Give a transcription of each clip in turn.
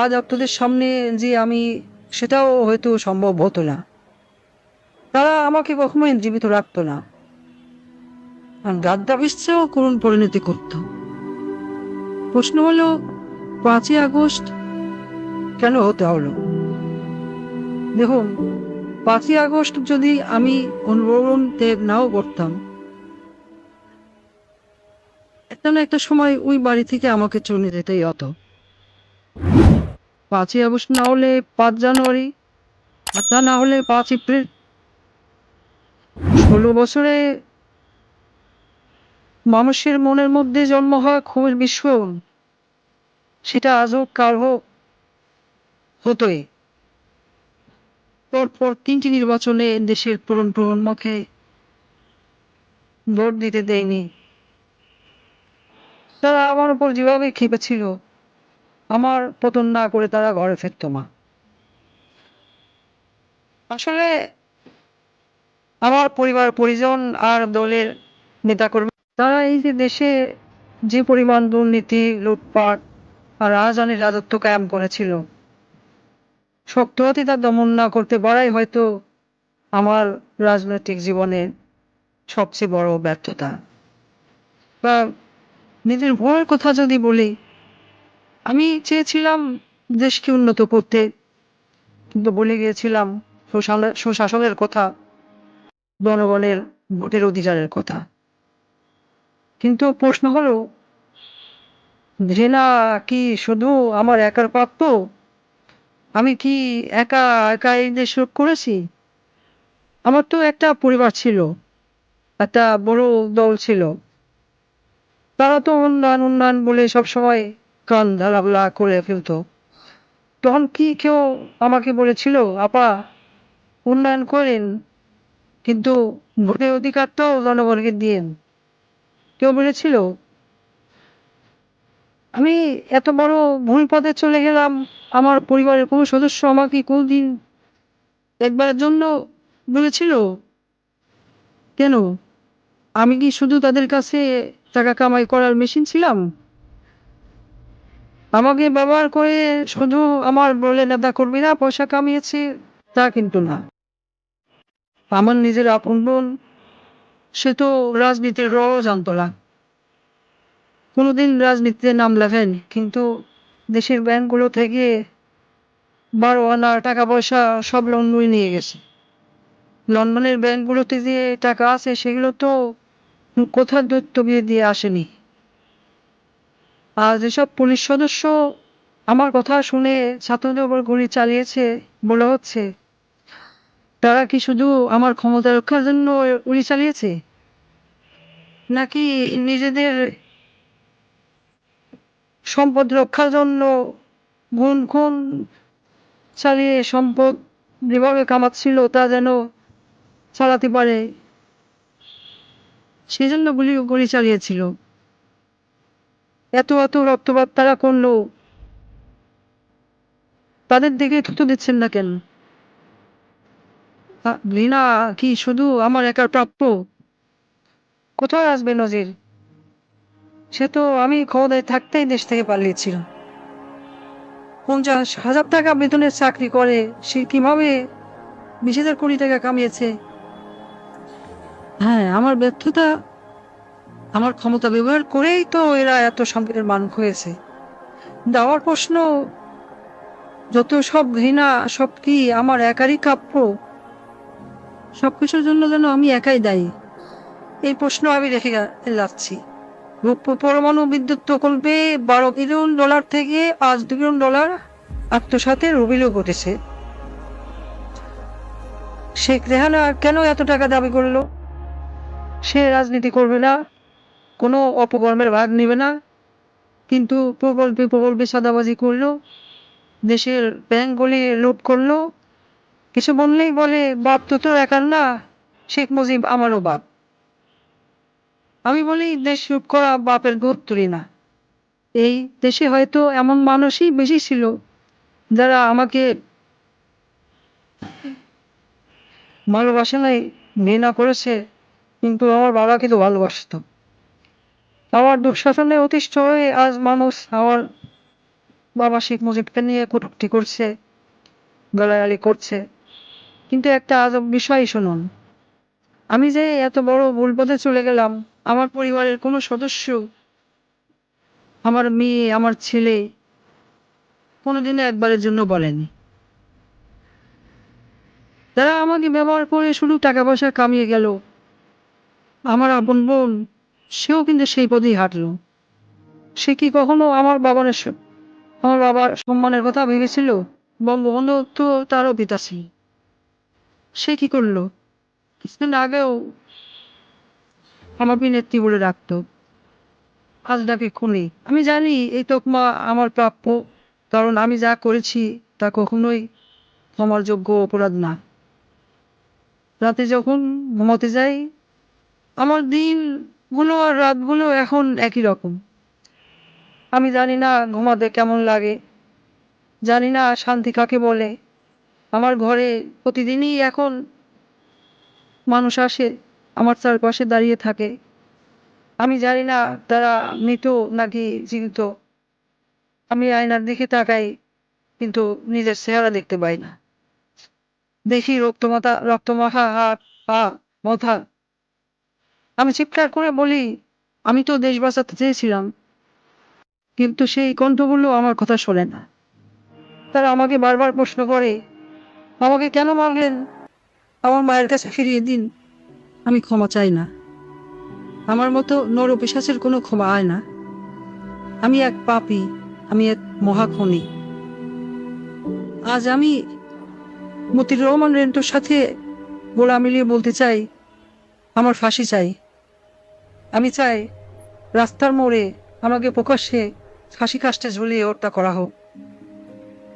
আজ আপনাদের সামনে যে আমি, সেটাও হয়তো সম্ভব হতো না। তারা আমাকে কখনোই জীবিত রাখতো না। আর গাদ্দাফিসেও করুণ পরিণতি করত। প্রশ্ন হলো, পাঁচই আগস্ট কেন হতে হলো? দেখুন, পাঁচই আগস্ট যদি আমি ত্যাগ নাও করতাম, একটা না একটা সময় ওই বাড়ি থেকে আমাকে চলে যেতেই হতো। পাঁচই আগস্ট না হলে পাঁচ জানুয়ারি, আর তা না হলে পাঁচ এপ্রিল। ষোলো বছরে মানুষের মনের মধ্যে জন্ম হয় ক্ষোভের বিস্ফোরণ। সেটা আজ হোক হোক, হতোই। পরপর তিনটি নির্বাচনে দেশের পুরন প্রজন্মকে ভোট দিতে দেয়নি। তারা আমার উপর যেভাবে খেপেছিল আমার পতন না করে তারা ঘরে ফিরত মা। আসলে আমার পরিবার, পরিজন আর দলের নেতাকর্মী, তারা এই যে দেশে যে পরিমাণ দুর্নীতি, লুটপাট আর রাজধানীর রাজত্ব কায়েম করেছিল, শক্ত তা দমন না করতে পারাই হয়তো আমার রাজনৈতিক জীবনের সবচেয়ে বড় ব্যর্থতা। বা নিজের ভয়ের কথা যদি বলি আমি চেয়েছিলাম দেশকে উন্নত করতে, কিন্তু বলে গিয়েছিলাম সুশাসনের- কথা, জনগণের ভোটের অধিকারের কথা। কিন্তু প্রশ্ন হলো ঘৃণা কি শুধু আমার একার প্রাপ্য আমি কি একা একা এই দেশ করেছি? আমার তো একটা পরিবার ছিল, একটা বড় দল ছিল। তারা তো উন্নয়ন উন্নয়ন বলে সবসময় কান ধারাবলা করে ফেলতো। তখন কি কেউ আমাকে বলেছিল, আপা, উন্নয়ন করেন, কিন্তু ভোটের অধিকার তো জনগণকে দিয়েন। কেউ বলেছিল, আমি এত বড় ভুল পথে চলে গেলাম, আমার পরিবারের কোনো সদস্য আমাকে কোনদিন একবারের জন্য বলেছিল? কেন? আমি কি শুধু তাদের কাছে টাকা কামাই করার মেশিন ছিলাম? আমাকে ব্যবহার করে শুধু আমার বলে নেতা কর্মীরা পয়সা কামিয়েছে, তা কিন্তু না। আমার নিজের আপন বোন, সে তো রাজনীতির র জানতো না কোনোদিন রাজনীতিতে নাম লেখেন, কিন্তু দেশের ব্যাংকগুলো থেকে বারো আনা টাকা পয়সা সব লোন নিয়ে গেছে। লন্ডনের ব্যাংকগুলোতে যে টাকা আছে, সেগুলো তো কোথাও দৈত্য বিয়ে দিয়ে আসেনি। আর যেসব পুলিশ সদস্য আমার কথা শুনে ছাত্রদের গুলি চালিয়েছে বলে হচ্ছে, তারা কি শুধু আমার ক্ষমতা রক্ষার জন্য গুলি চালিয়েছে? নাকি নিজেদের সম্পদ রক্ষার জন্য গুণ খুন চালিয়ে সম্পদ যেভাবে কামাচ্ছিল তা যেন চালাতে পারে? সেই জন্য গুলি গুলি চালিয়েছিল। এত এত রক্তপাত তারা করল। তাদের দিকে থুতু দিচ্ছেন না কেন? ঘৃণা কি শুধু আমার একার প্রাপ্য? কোথায় আসবে নজির? সে তো আমি ক্ষমতায় থাকতেই দেশ থেকে পালিয়েছিল। পঞ্চাশ হাজার টাকা বেতনের চাকরি করে, সে কীভাবে বিশ হাজার কোটি টাকা কামিয়েছে? হ্যাঁ আমার ব্যর্থতা আমার ক্ষমতা ব্যবহার করেই তো এরা এত সম্পদের মান হয়েছে। দেওয়ার প্রশ্ন, যত সব ঘৃণা, সব কি আমার একারই কাপ্য সবকিছুর জন্য যেন আমি একাই দায়ী। এই প্রশ্ন আমি রেখে যাচ্ছি। রূপ- পরমাণু বিদ্যুৎ প্রকল্পে বারো বিলিয়ন ডলার থেকে পাঁচ বিলিয়ন ডলার আত্মসাতের অভিযোগ উঠেছে। শেখ রেহানা কেন এত টাকা দাবি করল? সে রাজনীতি করবে না। কোনো অপকর্মের ভাগ নেবে না। কিন্তু প্রকল্পে প্রকল্পে সাদাবাজি করল, দেশের ব্যাংকগুলি লুট করল। কিছু বললেই বলে, বাপ তো তোর একার না, শেখ মুজিব আমারও বাপ। আমি বলি, দেশ লুট করা বাপের গোত্তরি না। এই দেশে হয়তো এমন মানুষই বেশি ছিল, যারা আমাকে ভালোবাসে নাই, ঘৃণা করেছে, কিন্তু আমার বাবাকে তো ভালোবাসতো। আমার দুঃশাসনে অতিষ্ঠ হয়ে আজ মানুষ আমার বাবা শেখ মুজিবকে নিয়ে কটূক্তি করছে, গালাগালি করছে। কিন্তু একটা আজব বিষয় শুনুন, আমি যে এত বড় ভুল পথে চলে গেলাম, আমার পরিবারের কোনো সদস্য, আমার মেয়ে, আমার ছেলে, কোনোদিনও একবারের জন্য বলেনি। তারা আমাকে ব্যবহার করে শুধু টাকা পয়সা কামিয়ে গেল, আমার আপন বোন সেও কিন্তু সেই পথেই হাঁটলো। সে কি কখনো আমার বাবার আমার বাবার সম্মানের কথা ভেবেছিল? বঙ্গবন্ধু তো তারও পিতা ছিল। সে কি করল? কিছুদিন আগেও আমার বিনেত্রী বলে রাখতো আজ ডাকে খুনি। আমি জানি এই তোকমা আমার প্রাপ্য, কারণ আমি যা করেছি তা কখনোই আমার যোগ্য অপরাধ না। রাতে যখন ঘুমাতে যাই, আমার দিনগুলো আর রাতগুলো এখন একই রকম। আমি জানি না ঘুমাতে কেমন লাগে। জানি না শান্তি কাকে বলে। আমার ঘরে প্রতিদিনই এখন মানুষ আসে, আমার চারপাশে দাঁড়িয়ে থাকে। আমি জানি না তারা মৃত নাকি জীবিত। আমি আয়নার দিকে তাকাই, কিন্তু নিজের চেহারা দেখতে পাই না। দেখি রক্তমাতা রক্তমাখা হাত, পা, মাথা। আমি চিৎকার করে বলি, আমি তো দেশ বাঁচাতে চেয়েছিলাম, কিন্তু সেই কণ্ঠগুলো আমার কথা শোনে না। তারা আমাকে বারবার প্রশ্ন করে, আমাকে কেন মারলেন? আমার মায়ের কাছে ফিরিয়ে দিন। আমি ক্ষমা চাই না। আমার মতো নর পিশাচের কোনো ক্ষমা হয় না। আমি এক পাপি, আমি এক মহাখনি। আজ আমি মতির রহমান রেন্টোর সাথে গোলা মিলিয়ে বলতে চাই, আমার ফাঁসি চাই। আমি চাই রাস্তার মোড়ে আমাকে প্রকাশ্যে হাসি কাষ্টে ঝুলিয়ে হত্যা করা হোক।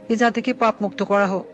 এ জাতিকে পাপ মুক্ত করা হোক।